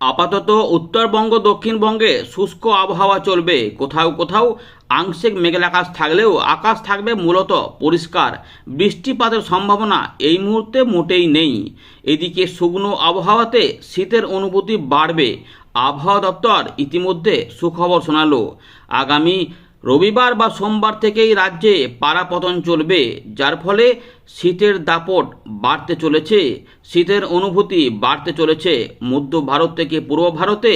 আপাতত উত্তরবঙ্গ দক্ষিণবঙ্গে শুষ্ক আবহাওয়া চলবে। কোথাও কোথাও আংশিক মেঘলা আকাশ থাকলেও আকাশ থাকবে মূলত পরিষ্কার। বৃষ্টিপাতের সম্ভাবনা এই মুহূর্তে মোটেই নেই। এদিকে শুকনো আবহাওয়াতে শীতের অনুভূতি বাড়বে। আবহাওয়া দপ্তর ইতিমধ্যে সুখবর শোনালো। আগামী রবিবার বা সোমবার থেকেই রাজ্যে পারাপতন চলবে, যার ফলে শীতের দাপট বাড়তে চলেছে, শীতের অনুভূতি বাড়তে চলেছে, মধ্য ভারত থেকে পূর্ব ভারতে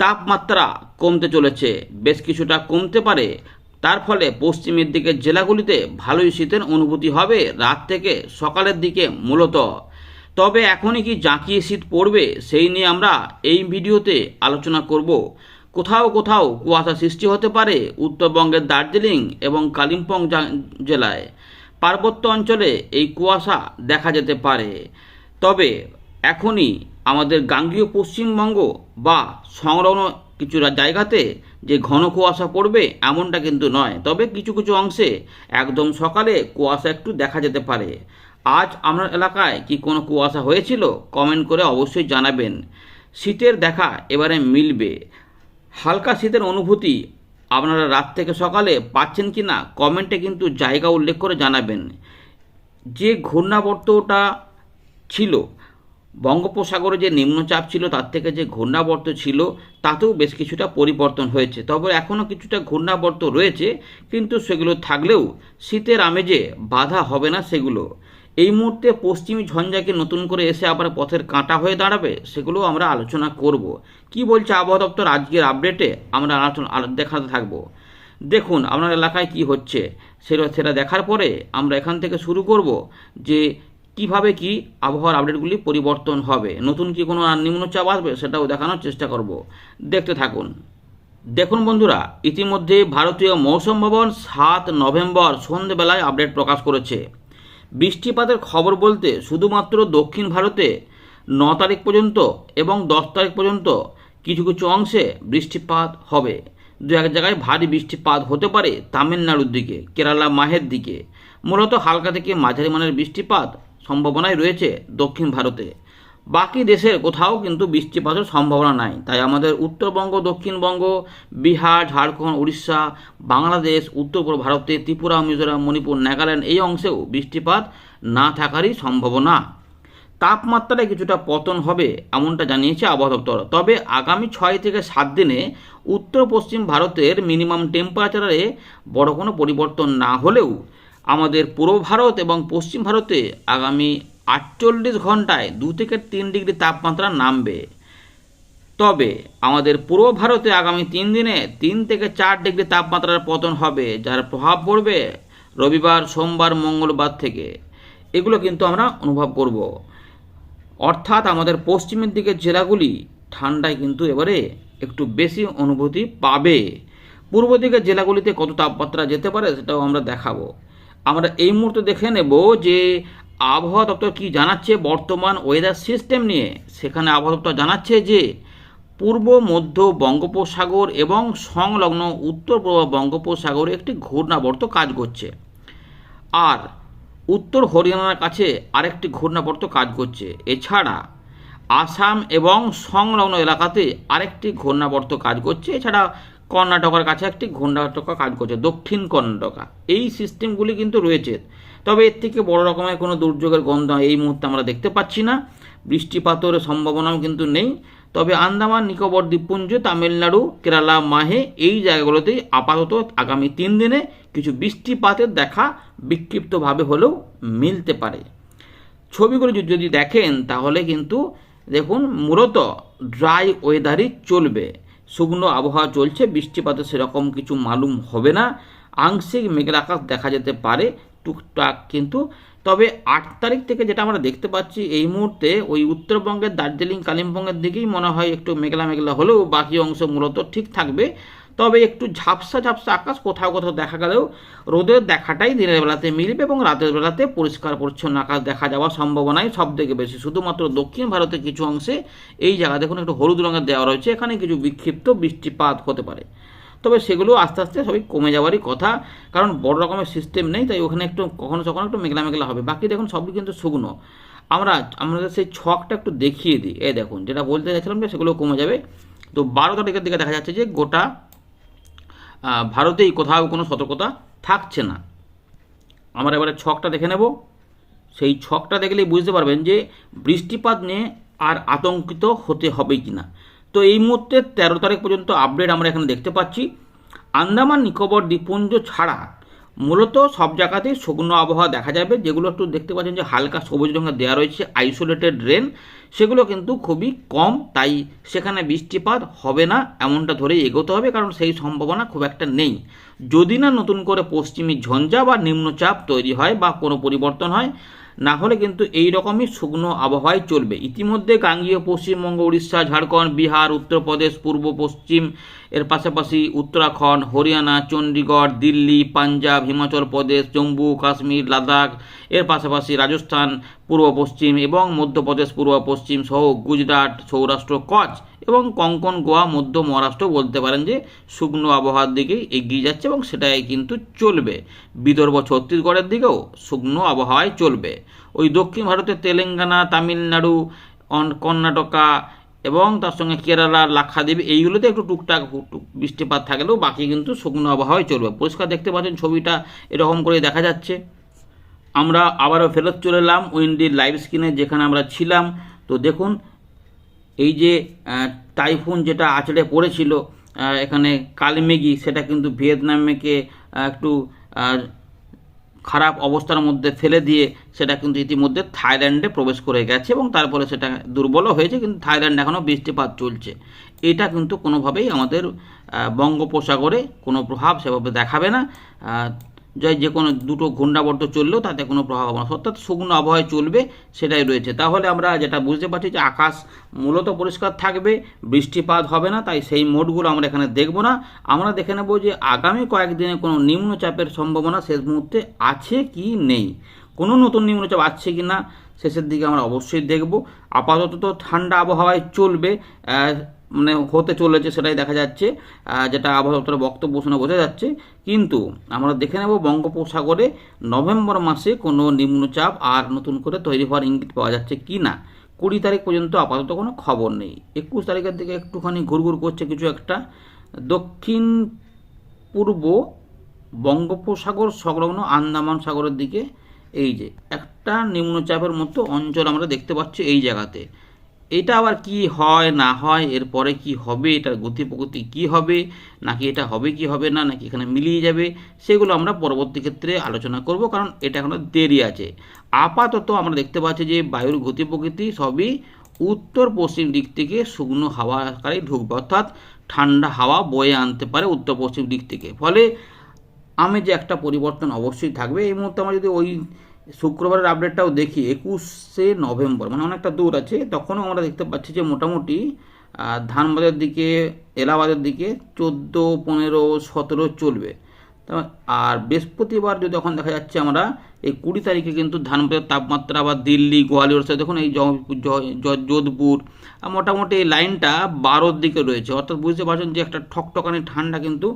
তাপমাত্রা কমতে চলেছে, বেশ কিছুটা কমতে পারে। তার ফলে পশ্চিমের দিকের জেলাগুলিতে ভালোই শীতের অনুভূতি হবে রাত থেকে সকালের দিকে মূলত। তবে এখনই কি জাঁকিয়ে শীত পড়বে, সেই নিয়ে আমরা এই ভিডিওতে আলোচনা করব। কোথাও কোথাও কুয়াশা সৃষ্টি হতে পারে উত্তরবঙ্গের দার্জিলিং এবং কালিম্পং জেলায়। পার্বত্য অঞ্চলে এই কুয়াশা দেখা যেতে পারে। তবে এখনই আমাদের গাঙ্গীয় পশ্চিমবঙ্গ বা সংলগ্ন কিছু জায়গাতে যে ঘন কুয়াশা পড়বে এমনটা কিন্তু নয়। তবে কিছু কিছু অংশে একদম সকালে কুয়াশা একটু দেখা যেতে পারে। আজ আপনার এলাকায় কি কোনো কুয়াশা হয়েছিল? কমেন্ট করে অবশ্যই জানাবেন। শীতের দেখা এবারে মিলবে। হালকা শীতের অনুভূতি আপনারা রাত থেকে সকালে পাচ্ছেন কি না, কমেন্টে কিন্তু জায়গা উল্লেখ করে জানাবেন। যে ঘূর্ণাবর্তটা ছিল, বঙ্গোপসাগরে যে নিম্নচাপ ছিল, তার থেকে যে ঘূর্ণাবর্ত ছিল, তাতেও বেশ কিছুটা পরিবর্তন হয়েছে। তবে এখনও কিছুটা ঘূর্ণাবর্ত রয়েছে, কিন্তু সেগুলো থাকলেও শীতের আমেজে বাধা হবে না সেগুলো। এই মুহূর্তে পশ্চিমী ঝঞ্ঝাকে নতুন করে এসে আবার পথের কাঁটা হয়ে দাঁড়াবে সেগুলো আমরা আলোচনা করব। কি বলছে আবহাওয়া দপ্তর আজকের আপডেটে? আমরা আলোচনা আলো- দেখাতে থাকব। দেখুন, আপনার এলাকায় কি হচ্ছে? সেটা সেটা দেখার পরে আমরা এখান থেকে শুরু করব যে কীভাবে কি আবহাওয়ার আপডেটগুলি পরিবর্তন হবে। নতুন কি কোনো নিম্নচাপ আসবে সেটাও দেখানোর চেষ্টা করব। দেখতে থাকুন। দেখুন বন্ধুরা, ইতিমধ্যে ভারতীয় মৌসুম ভবন সাত নভেম্বর সন্ধেবেলায় আপডেট প্রকাশ করেছে। বৃষ্টিপাতের খবর বলতে শুধুমাত্র দক্ষিণ ভারতে ন তারিখ পর্যন্ত এবং দশ তারিখ পর্যন্ত কিছু কিছু অংশে বৃষ্টিপাত হবে। দু এক জায়গায় ভারী বৃষ্টিপাত হতে পারে তামিলনাড়ুর দিকে, কেরালা মাহের দিকে। মূলত হালকা থেকে মাঝারি মানের বৃষ্টিপাত সম্ভাবনায় রয়েছে দক্ষিণ ভারতে। বাকি দেশের কোথাও কিন্তু বৃষ্টিপাতের সম্ভাবনা নাই। তাই আমাদের উত্তরবঙ্গ, দক্ষিণবঙ্গ, বিহার, ঝাড়খণ্ড, উড়িষ্যা, বাংলাদেশ উত্তর পূর্ব ভারতে, ত্রিপুরা, মিজোরাম, মণিপুর, নাগাল্যান্ড এই অংশেও বৃষ্টিপাত না থাকারই সম্ভাবনা। তাপমাত্রায় কিছুটা পতন হবে এমনটা জানিয়েছে আবহাওয়া দপ্তর। তবে আগামী ছয় থেকে সাত দিনে উত্তর পশ্চিম ভারতের মিনিমাম টেম্পারেচারে বড় কোনো পরিবর্তন না হলেও আমাদের পূর্ব ভারত এবং পশ্চিম ভারতে আগামী আটচল্লিশ ঘন্টায় দু থেকে তিন ডিগ্রি তাপমাত্রা নামবে। তবে আমাদের পূর্ব ভারতে আগামী তিন দিনে তিন থেকে চার ডিগ্রি তাপমাত্রার পতন হবে, যার প্রভাব পড়বে রবিবার, সোমবার, মঙ্গলবার থেকে। এগুলো কিন্তু আমরা অনুভব করব। অর্থাৎ আমাদের পশ্চিমের দিকের জেলাগুলি ঠান্ডায় কিন্তু এবারে একটু বেশি অনুভূতি পাবে। পূর্ব দিকের জেলাগুলিতে কত তাপমাত্রা যেতে পারে সেটাও আমরা দেখাবো। আমরা এই মুহূর্তে দেখে নেব যে আবহাওয়া দপ্তর কি জানাচ্ছে? বর্তমান ওয়েদার সিস্টেম নিয়ে। সেখানে আবহাওয়া দপ্তর জানাচ্ছে যে, পূর্ব, মধ্য বঙ্গোপসাগর এবং সংলগ্ন উত্তর পূর্ব বঙ্গোপসাগরে একটি ঘূর্ণাবর্ত কাজ করছে। আর উত্তর হরিয়ানার কাছে আরেকটি ঘূর্ণাবর্ত কাজ করছে। এছাড়া আসাম এবং সংলগ্ন এলাকাতে আরেকটি ঘূর্ণাবর্ত কাজ করছে। এছাড়া কর্ণাটকের কাছে একটি ঘূর্ণাটকা কাজ করছে, দক্ষিণ কর্ণাটকা। এই সিস্টেমগুলি কিন্তু রয়েছে। তবে এর থেকে বড় রকমের কোনো দুর্যোগের গন্ধ এই মুহূর্তে আমরা দেখতে পাচ্ছি না। বৃষ্টিপাতের সম্ভাবনাও কিন্তু নেই। তবে আন্দামান, নিকোবর, দ্বীপপুঞ্জ, তামিলনাড়ু, কেরালা, মাহে এই জায়গাগুলোতেই আপাতত আগামী তিন দিনে কিছু বৃষ্টিপাতের দেখা বিক্ষিপ্তভাবে হলেও মিলতে পারে। ছবিগুলো যদি- যদি দেখেন, তাহলে কিন্তু দেখুন, মূলত ড্রাই ওয়েদারই চলবে। শুকনো আবহাওয়া চলছে, বৃষ্টিপাতে সেরকম কিছু মালুম হবে না। আংশিক মেঘের আকাশ দেখা যেতে পারে, টুকটাক কিন্তু। তবে আট তারিখ থেকে যেটা আমরা দেখতে পাচ্ছি, এই মুহূর্তে ওই উত্তরবঙ্গের দার্জিলিং, কালিম্পংয়ের দিকেই মনে হয় একটু মেঘলা মেঘলা হলেও বাকি অংশ মূলত ঠিক থাকবে। তবে একটু ঝাপসা ঝাপসা আকাশ কোথাও কোথাও দেখা গেলেও রোদের দেখাটাই দিনের বেলাতে মিলবে এবং রাতের বেলাতে পরিষ্কার পরিচ্ছন্ন আকাশ দেখা যাওয়ার সম্ভাবনাই সব থেকে বেশি। শুধুমাত্র দক্ষিণ ভারতের কিছু অংশে এই জায়গা দেখুন একটু হলুদ রঙের দেওয়া রয়েছে, এখানে কিছু বিক্ষিপ্ত বৃষ্টিপাত হতে পারে। তবে সেগুলো আস্তে আস্তে সবই কমে যাওয়ারই কথা, কারণ বড় রকমের সিস্টেম নেই, তাই ওখানে একটু কখনো কখনো একটু মেঘলা মেঘলা হবে। বাকি দেখুন সবই কিন্তু শুকনো। আমরা আমাদের সেই ছকটা একটু দেখিয়ে দিই। এই দেখুন, যেটা বলতে চাইছিলাম যে সেগুলো কমে যাবে। তো বারো তারিখের দিকে দেখা যাচ্ছে যে গোটা ভারতেই কোথাও কোনো সতর্কতা থাকছে না। আমরা এবারে ছকটা দেখে নেব। সেই ছকটা দেখলেই বুঝতে পারবেন যে বৃষ্টিপাত নিয়ে আর আতঙ্কিত হতে হবে কি না তো এই মুহূর্তে তেরো তারিখ পর্যন্ত আপডেট আমরা এখানে দেখতে পাচ্ছি। আন্দামান নিকোবর দ্বীপপুঞ্জ ছাড়া মূলত সব জায়গাতেই শুকনো আবহাওয়া দেখা যাবে, যেগুলো একটু দেখতে পাচ্ছেন যে হালকা সবুজ রঙের দেওয়া রয়েছে আইসোলেটেড রেন সেগুলো কিন্তু খুবই কম, তাই সেখানে বৃষ্টিপাত হবে না, এমনটা ধরেই এগোতে হবে, কারণ সেই সম্ভাবনা খুব একটা নেই। যদি না নতুন করে পশ্চিমী ঝঞ্ঝা বা নিম্নচাপ তৈরি হয় বা কোনো পরিবর্তন হয় না হলে কিন্তু এই রকমই শুকনো আবহাওয়ায় চলবে। ইতিমধ্যে গাঙ্গীয় পশ্চিমবঙ্গ, উড়িষ্যা, ঝাড়খণ্ড, বিহার, উত্তরপ্রদেশ, পূর্ব পশ্চিম, এর পাশাপাশি উত্তরাখণ্ড, হরিয়ানা, চণ্ডীগড়, দিল্লি, পাঞ্জাব, হিমাচল প্রদেশ, জম্মু, কাশ্মীর, লাদাখ, এর পাশাপাশি রাজস্থান, পূর্ব পশ্চিম এবং মধ্যপ্রদেশ, পূর্ব পশ্চিম সহ গুজরাট, সৌরাষ্ট্র, কচ্ছ এবং কঙ্কন গোয়া, মধ্য মহারাষ্ট্র বলতে পারেন যে শুকনো আবহাওয়ার দিকেই এগিয়ে যাচ্ছে এবং সেটাই কিন্তু চলবে। বিদর্ভ ছত্তিশগড়ের দিকেও শুকনো আবহাওয়ায় চলবে। ওই দক্ষিণ ভারতের তেলেঙ্গানা, তামিলনাড়ু কর্ণাটকা এবং তার সঙ্গে কেরালা, লাক্ষাদ্বীপ এইগুলোতে একটু টুকটাক টুক- বৃষ্টিপাত থাকলেও বাকি কিন্তু শুকনো আবহাওয়ায় চলবে। পরিষ্কার দেখতে পাচ্ছেন ছবিটা, এরকম করে দেখা যাচ্ছে। আমরা আবারও ফেরত চলে এলাম উইন্ডির লাইভ স্ক্রিনে যেখানে আমরা ছিলাম। তো দেখুন এই যে টাইফুন যেটা আছড়ে পড়েছিল এখানে কালমেগি সেটা কিন্তু ভিয়েতনামকে একটু খারাপ অবস্থার মধ্যে ফেলে দিয়ে সেটা কিন্তু ইতিমধ্যে থাইল্যান্ডে প্রবেশ করে গেছে এবং তারপরে সেটা দুর্বলও হয়েছে, কিন্তু থাইল্যান্ড এখনও বৃষ্টিপাত চলছে। এটা কিন্তু কোনোভাবেই আমাদের বঙ্গোপসাগরে কোনো প্রভাব সেভাবে দেখাবে না। আহ, যে কোনো দুটো ঘূর্ণাবর্ত চললেও তাতে কোনো প্রভাব হবে না। অর্থাৎ শুকনো আবহাওয়ায় চলবে সেটাই রয়েছে। তাহলে আমরা যেটা বুঝতে পারছি যে আকাশ মূলত পরিষ্কার থাকবে বৃষ্টিপাত হবে না তাই সেই মোডগুলো আমরা এখানে দেখব না। আমরা দেখে নেব যে আগামী কয়েকদিনে কোনো নিম্নচাপের সম্ভাবনা শেষ মুহূর্তে আছে কি নেই। কোনো নতুন নিম্নচাপ আছে কি না শেষের দিকে আমরা অবশ্যই দেখব। আপাতত তো ঠান্ডা আবহাওয়ায় চলবে মানে হতে চলেছে সেটাই দেখা যাচ্ছে যেটা আবহাওয়া বক্তব্য শুনে বোঝা যাচ্ছে। কিন্তু আমরা দেখে নেব বঙ্গোপসাগরে নভেম্বর মাসে কোনো নিম্নচাপ আর নতুন করে তৈরি হওয়ার ইঙ্গিত পাওয়া যাচ্ছে কি না। কুড়ি তারিখ পর্যন্ত আপাতত কোনো খবর নেই। একুশ তারিখের দিকে একটুখানি ঘুরঘুর করছে কিছু একটা। দক্ষিণ পূর্ব বঙ্গোপসাগর সংলগ্ন আন্দামান সাগরের দিকে, এই যে একটা নিম্নচাপের মতো অঞ্চল আমরা দেখতে পাচ্ছি এই জায়গাতে। এটা আবার কি হয়, না হয় এরপরে কি হবে এটার গতি প্রগতি কী হবে, নাকি এটা হবে, কি হবে না, নাকি এখানে মিলিয়ে যাবে, সেগুলো আমরা পরবর্তী ক্ষেত্রে আলোচনা করব, কারণ এটা এখনও দেরি আছে। আপাতত আমরা দেখতে পাচ্ছি যে বায়ুর গতি প্রকৃতি সবই উত্তর পশ্চিম দিক থেকে শুকনো হাওয়া আকারে ঢুকবে, অর্থাৎ ঠান্ডা হাওয়া বয়ে আনতে পারে উত্তর পশ্চিম দিক থেকে। ফলে আমি যে একটা পরিবর্তন অবশ্যই থাকবে। এই মুহূর্তে আমরা যদি ওই শুক্রবারের আপডেটটাও দেখি, একুশে নভেম্বর মানে অনেকটা দূর আছে। তখনও আমরা দেখতে পাচ্ছি যে মোটামুটি ধানবাদের দিকে, এলাহাবাদের দিকে চোদ্দ, পনেরো, সতেরো চলবে। আর বৃহস্পতিবার যদি এখন দেখা যাচ্ছে আমরা, এই কুড়ি তারিখে কিন্তু ধানবাদের তাপমাত্রা আবার দিল্লি, গোয়ালিয়র সাথে দেখুন এই যোধপুর মোটামুটি এই লাইনটা বারোর দিকে রয়েছে। অর্থাৎ বুঝতে পারছেন যে একটা ঠকঠকানি ঠান্ডা কিন্তু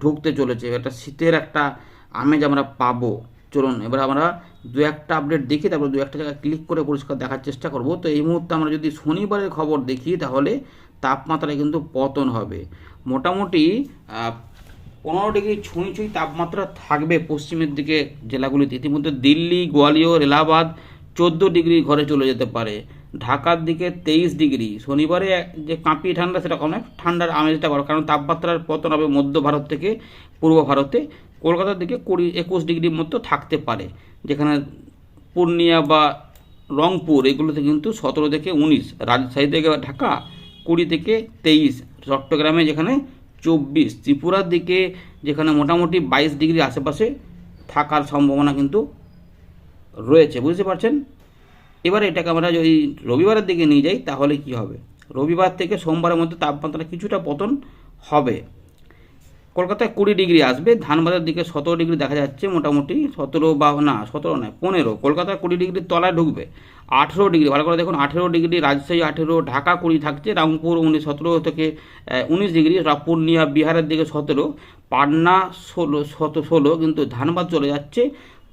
ঢুকতে চলেছে। একটা শীতের একটা আমেজ আমরা পাবো। চলুন, এবার আমরা দু একটা আপডেট দেখি, তারপর দু একটা জায়গায় ক্লিক করে পরিষ্কার দেখার চেষ্টা করব। তো এই মুহূর্তে আমরা যদি শনিবারের খবর দেখি, তাহলে তাপমাত্রায় কিন্তু পতন হবে। মোটামুটি পনেরো ডিগ্রি ছুঁই ছুঁই তাপমাত্রা থাকবে পশ্চিমের দিকে জেলাগুলিতে। ইতিমধ্যে দিল্লি, গোয়ালিয়র, এলাহাবাদ চোদ্দ ডিগ্রি ঘরে চলে যেতে পারে। ঢাকার দিকে তেইশ ডিগ্রি শনিবারে যে কাঁপিয়ে ঠান্ডা, সেটা অনেক ঠান্ডার আমেজটা বড়, কারণ তাপমাত্রার পতন হবে মধ্য ভারত থেকে পূর্ব ভারতে। কলকাতার দিকে কুড়ি, একুশ ডিগ্রির মতো থাকতে পারে। যেখানে পূর্ণিয়া বা রংপুর এগুলোতে কিন্তু সতেরো থেকে উনিশ, রাজশাহী থেকে ঢাকা, কুড়ি থেকে তেইশ, চট্টগ্রামে যেখানে চব্বিশ, ত্রিপুরার দিকে যেখানে মোটামুটি বাইশ ডিগ্রি আশেপাশে থাকার সম্ভাবনা কিন্তু রয়েছে, বুঝতে পারছেন? এবারে এটাকে আমরা যদি রবিবারের দিকে নিয়ে যাই, তাহলে কি হবে? রবিবার থেকে সোমবারের মধ্যে তাপমাত্রা কিছুটা পতন হবে। কলকাতায় কুড়ি ডিগ্রি আসবে, ধানবাদের দিকে সতেরো ডিগ্রি দেখা যাচ্ছে মোটামুটি, সতেরো বা, না, সতেরো নয়, পনেরো। কলকাতায় কুড়ি ডিগ্রির তলায় ঢুকবে, আঠেরো ডিগ্রি, ভালো করে দেখুন, আঠেরো ডিগ্রি, রাজশাহী আঠেরো, ঢাকা কুড়ি থাকছে, রামপুর উনিশ সতেরো থেকে উনিশ ডিগ্রি পূর্ণিয়া, বিহারের দিকে সতেরো, পাটনা ষোলো, শত ষোলো, কিন্তু ধানবাদ চলে যাচ্ছে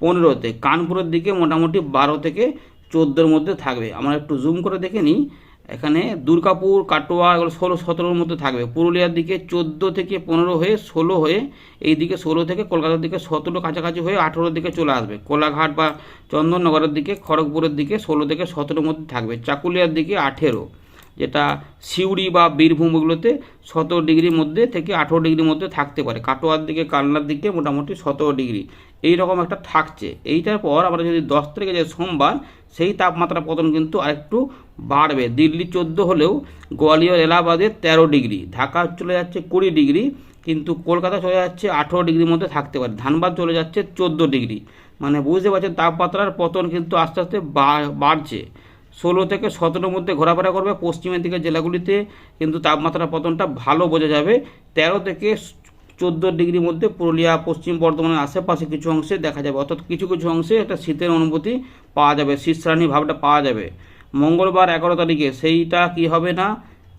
পনেরোতে, কানপুরের দিকে মোটামুটি বারো থেকে চোদ্দোর মধ্যে থাকবে। আমরা একটু জুম করে দেখে নিই এখানে দুর্গাপুর, কাটোয়া এগুলো ষোলো, সতেরোর মধ্যে থাকবে। পুরুলিয়ার দিকে চোদ্দ থেকে পনেরো হয়ে ষোলো হয়ে এই দিকে ষোলো থেকে কলকাতার দিকে সতেরো কাছাকাছি হয়ে আঠেরোর দিকে চলে আসবে। কোলাঘাট বা চন্দননগরের দিকে, খড়গপুরের দিকে ষোলো থেকে সতেরোর মধ্যে থাকবে। চাকুলিয়ার দিকে আঠেরো। যেটা সিউড়ি বা বীরভূম ওগুলোতে সতেরো ডিগ্রির মধ্যে থেকে আঠেরো ডিগ্রির মধ্যে থাকতে পারে। কাটোয়ার দিকে, কালনার দিকে মোটামুটি সতেরো ডিগ্রি। এই রকম একটা থাকছে। এইটার পর আমরা যদি দশ তারিখে যে সোমবার, সেই তাপমাত্রা পতন কিন্তু আরেকটু বাড়বে। দিল্লি চোদ্দ হলেও গোয়ালিয়র, এলাহাবাদে তেরো ডিগ্রি। ঢাকা চলে যাচ্ছে কুড়ি ডিগ্রি। কিন্তু কলকাতা চলে যাচ্ছে আঠেরো ডিগ্রির মধ্যে থাকতে পারে। ধানবাদ চলে যাচ্ছে চোদ্দ ডিগ্রি। মানে বুঝতে পারছেন, তাপমাত্রার পতন কিন্তু আস্তে আস্তে বাড়ছে। ষোলো থেকে সতেরোর মধ্যে ঘোরাফেরা করবে পশ্চিমের দিকের জেলাগুলিতে, কিন্তু তাপমাত্রা পতনটা ভালো বোঝা যাবে। তেরো থেকে চোদ্দ ডিগ্রির মধ্যে পুরুলিয়া, পশ্চিম বর্ধমানের আশেপাশে কিছু অংশে দেখা যাবে। অর্থাৎ কিছু কিছু অংশে একটা শীতের অনুভূতি পাওয়া যাবে শীতশ্রাণী ভাবটা পাওয়া যাবে। মঙ্গলবার এগারো তারিখে সেইটা কি হবে না?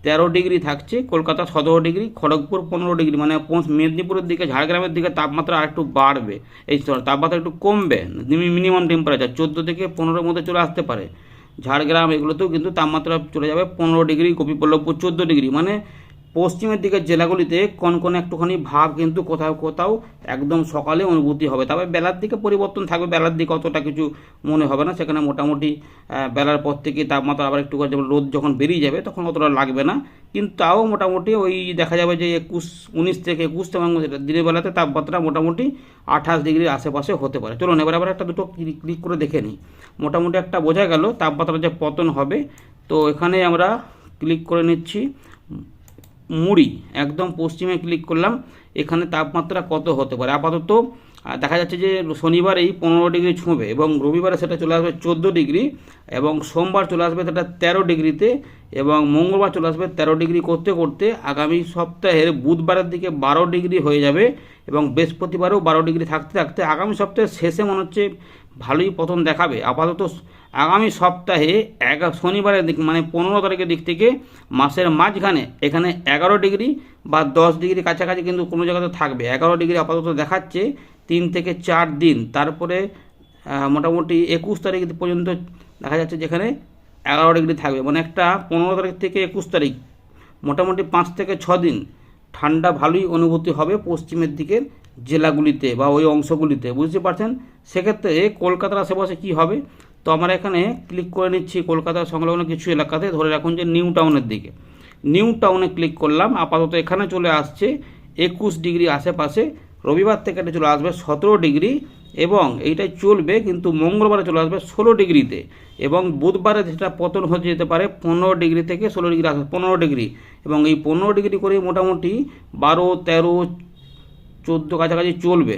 তেরো ডিগ্রি থাকছে, কলকাতা সতেরো ডিগ্রি, খড়গপুর পনেরো ডিগ্রি মানে মেদিনীপুরের দিকে, ঝাড়গ্রামের দিকে তাপমাত্রা আরেকটু বাড়বে। এই তাপমাত্রা একটু কমবে, মিনিমাম টেম্পারেচার চোদ্দ থেকে পনেরোর মধ্যে চলে আসতে পারে। ঝাড়গ্রাম এগুলোতেও কিন্তু তাপমাত্রা চলে যাবে পনেরো ডিগ্রি কপিপল্লবপুর চোদ্দ ডিগ্রি। মানে পশ্চিমের দিকের জেলাগুলিতে কনকনে একটুখানি ভাব কিন্তু কোথাও কোথাও একদম সকালে অনুভূতি হবে। তবে বেলার দিকে পরিবর্তন থাকবে, বেলার দিকে অতটা কিছু মনে হবে না। সেখানে মোটামুটি বেলার পর থেকে তাপমাত্রা আবার একটু যেমন রোদ যখন বেরিয়ে যাবে তখন অতটা লাগবে না। কিন্তু তাও মোটামুটি ওই দেখা যাবে যে একুশ, উনিশ থেকে একুশ এবং দিনের বেলাতে তাপমাত্রা মোটামুটি আঠাশ ডিগ্রির আশেপাশে হতে পারে। চলুন এবার আবার একটা দুটো ক্লিক করে দেখে নিই। মোটামুটি একটা বোঝা গেল তাপমাত্রা যে পতন হবে। তো এখানে আমরা ক্লিক করে নিচ্ছি। মুড়ি একদম পশ্চিমে ক্লিক করলাম এখানে তাপমাত্রা কত হতে পারে? আপাতত আহ, দেখা যাচ্ছে যে শনিবারেই পনেরো ডিগ্রি ছুঁবে এবং রবিবারে সেটা চলে আসবে চোদ্দ ডিগ্রি এবং সোমবার চলে আসবে সেটা তেরো ডিগ্রিতে এবং মঙ্গলবার চলে আসবে তেরো ডিগ্রি করতে করতে আগামী সপ্তাহের বুধবারের দিকে বারো ডিগ্রি হয়ে যাবে এবং বৃহস্পতিবারেও বারো ডিগ্রি থাকতে থাকতে আগামী সপ্তাহের শেষে মনে হচ্ছে ভালোই পতন দেখাবে। আপাতত আগামী সপ্তাহে এগারো শনিবারের দিক মানে পনেরো তারিখের দিক থেকে মাসের মাঝখানে এখানে এগারো ডিগ্রি বা দশ ডিগ্রি কাছাকাছি কিন্তু কোনো জায়গাতে থাকবে। এগারো ডিগ্রি আপাতত দেখাচ্ছে তিন থেকে চার দিন। তারপরে মোটামুটি একুশ তারিখ পর্যন্ত দেখা যাচ্ছে যেখানে এগারো ডিগ্রি থাকবে। মানে একটা পনেরো তারিখ থেকে একুশ তারিখ, মোটামুটি পাঁচ থেকে ছ দিন। ঠান্ডা ভালোই অনুভূতি হবে পশ্চিমের দিকের জেলাগুলিতে বা ওই অংশগুলিতে, বুঝতে পারছেন? সেক্ষেত্রে কলকাতার আশেপাশে কি হবে? তো আমরা এখানে ক্লিক করে নিচ্ছি কলকাতার সংলগ্ন কিছু এলাকাতে। ধরে রাখুন যে নিউ টাউনের দিকে। নিউ টাউনে ক্লিক করলাম, আপাতত এখানে চলে আসছে একুশ ডিগ্রি আশেপাশে রবিবার থেকে এটা চলে আসবে সতেরো ডিগ্রি এবং এইটাই চলবে কিন্তু মঙ্গলবারে চলে আসবে ষোলো ডিগ্রিতে এবং বুধবারে যেটা পতন হয়ে যেতে পারে পনেরো ডিগ্রি থেকে ষোলো ডিগ্রি আসবে, পনেরো ডিগ্রি এবং এই পনেরো ডিগ্রি করে মোটামুটি বারো, তেরো, চোদ্দ কাছাকাছি চলবে।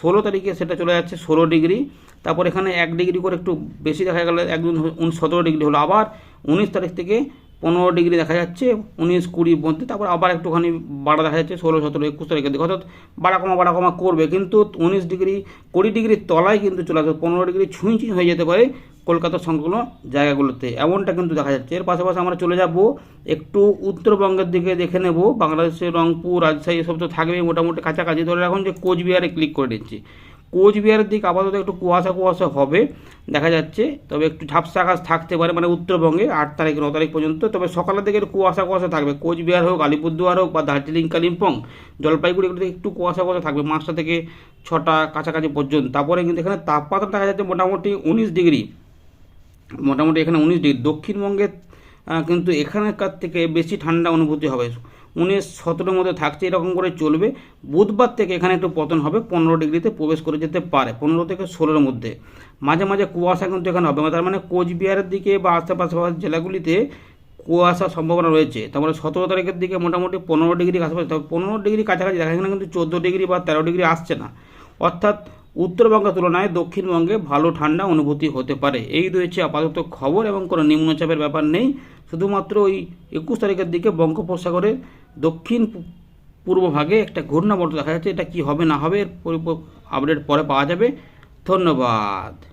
ষোলো তারিখে সেটা চলে যাচ্ছে ষোলো ডিগ্রি। তারপর এখানে এক ডিগ্রি করে একটু বেশি দেখা গেলে একদিন সতেরো ডিগ্রি হলো। আবার উনিশ তারিখ থেকে পনেরো ডিগ্রি দেখা যাচ্ছে, উনিশ কুড়ির মধ্যে তারপর আবার একটুখানি বাড়া দেখা যাচ্ছে, ষোলো, সতেরো, একুশ তারিখের দিকে। অর্থাৎ বাড়া কমা বাড়া কমা করবে, কিন্তু উনিশ ডিগ্রি, কুড়ি ডিগ্রির তলায় কিন্তু চলে আসবে। পনেরো ডিগ্রি ছুঁই ছুঁই হয়ে যেতে পারে কলকাতার সংলগ্ন জায়গাগুলোতে। এমনটা কিন্তু দেখা যাচ্ছে। এর পাশাপাশি আমরা চলে যাব একটু উত্তরবঙ্গের দিকে দেখে নেব। বাংলাদেশের রংপুর, রাজশাহী, এসব তো থাকবেই মোটামুটি কাছাকাছি। ধরে রাখুন যে কোচবিহারে ক্লিক করে নিচ্ছি কোচবিহারের দিকে আপাতত একটু কুয়াশা কুয়াশা হবে দেখা যাচ্ছে। তবে একটু ঝাপসা আকাশ থাকতে পারে মানে উত্তরবঙ্গে আট তারিখ ন তারিখ পর্যন্ত। তবে সকালের দিকে একটু কুয়াশা কুয়াশা থাকবে। কোচবিহার হোক আলিপুরদুয়ার হোক বা দার্জিলিং কালিম্পং জলপাইগুড়ি একটু কুয়াশা কুয়াশা থাকবে পাঁচটা থেকে ছটা কাছাকাছি পর্যন্ত। তারপরে কিন্তু এখানে তাপমাত্রা দেখা যাচ্ছে মোটামুটি উনিশ ডিগ্রি। মোটামুটি এখানে উনিশ ডিগ্রি। দক্ষিণবঙ্গে আহ, কিন্তু এখানকার থেকে বেশি ঠান্ডা অনুভূতি হবে। উনিশ সতেরোর মধ্যে থাকছে, এরকম করে চলবে। বুধবার থেকে এখানে একটু পতন হবে, পনেরো ডিগ্রিতে প্রবেশ করে যেতে পারে, পনেরো থেকে ষোলোর মধ্যে। মাঝে মাঝে কুয়াশা কিন্তু এখানে হবে, তার মানে কোচবিহারের দিকে বা আশেপাশে জেলাগুলিতে কুয়াশার সম্ভাবনা রয়েছে। তারপরে সতেরো তারিখের দিকে মোটামুটি পনেরো ডিগ্রি আশেপাশে তবে পনেরো ডিগ্রি কাছাকাছি দেখা এখানে কিন্তু চোদ্দ ডিগ্রি বা তেরো ডিগ্রি আসছে না। অর্থাৎ উত্তরবঙ্গের তুলনায় দক্ষিণবঙ্গে ভালো ঠান্ডা অনুভূতি হতে পারে। এই রয়েছে আপাতত খবর এবং কোনো নিম্নচাপের ব্যাপার নেই। শুধুমাত্র ওই একুশ তারিখের দিকে বঙ্গোপসাগরের দক্ষিণ পূর্ব ভাগে একটা ঘূর্ণাবর্ত দেখা যাচ্ছে, এটা কি হবে না হবে এর আপডেট পরে পাওয়া যাবে। ধন্যবাদ।